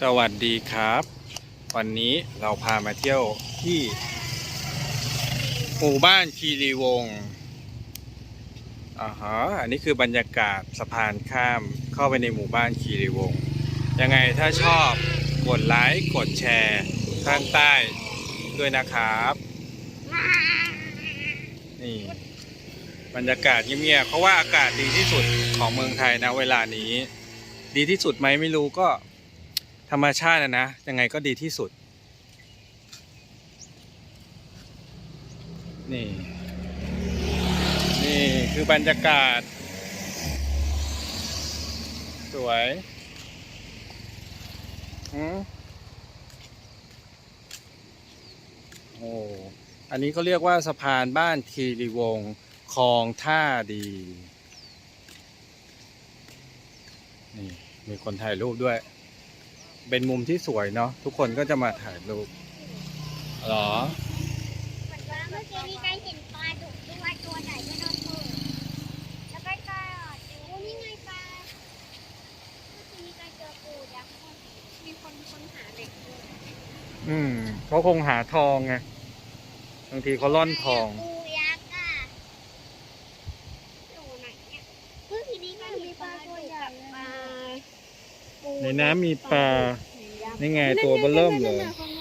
สวัสดีครับ วันนี้เราพามาเที่ยวที่หมู่บ้านคีรีวงศ์อ่าฮะอันนี้คือบรรยากาศสะพานข้ามเข้าไปในหมู่บ้านคีรีวงศ์ยังไงถ้าชอบกดไลค์กดแชร์ข้างใต้ด้วยนะครับ นี่ บรรยากาศเงียบๆเพราะว่าอากาศดีที่สุดของเมืองไทยนะเวลานี้ ดีที่สุดไหมไม่รู้ก็ ธรรมชาตินะนะยังไงก็ดีที่สุด นี่ นี่คือบรรยากาศ สวยอืโอ้อันนี้เขาเรียกว่าสะพานบ้านคีรีวงคลองท่าดี นี่ มีคนถ่ายรูปด้วย เป็นมุมที่สวยเนาะทุกคนก็จะมาถ่ายรูปหรอเหมือนว่าเมื่อกี้มีใครเห็นปลาดุกด้วยตัวใหญ่ด้วยนะเธอแล้วก็ก็ดูนี่ไงปลาเมื่อกี้มีใครเจอปูยักษ์ด้วยมีคนคนหาเด็กด้วยอืมเขาคงหาทองไงบางทีเขาล่อนทอง ปูยักษ์อะอยู่ไหนเนี่ยเมื่อกี้นี้ก็มีปลาตัวใหญ่ปลาปู ในน้ำมีปลานี่ไงตัวเบอเริ่มเลยข้าง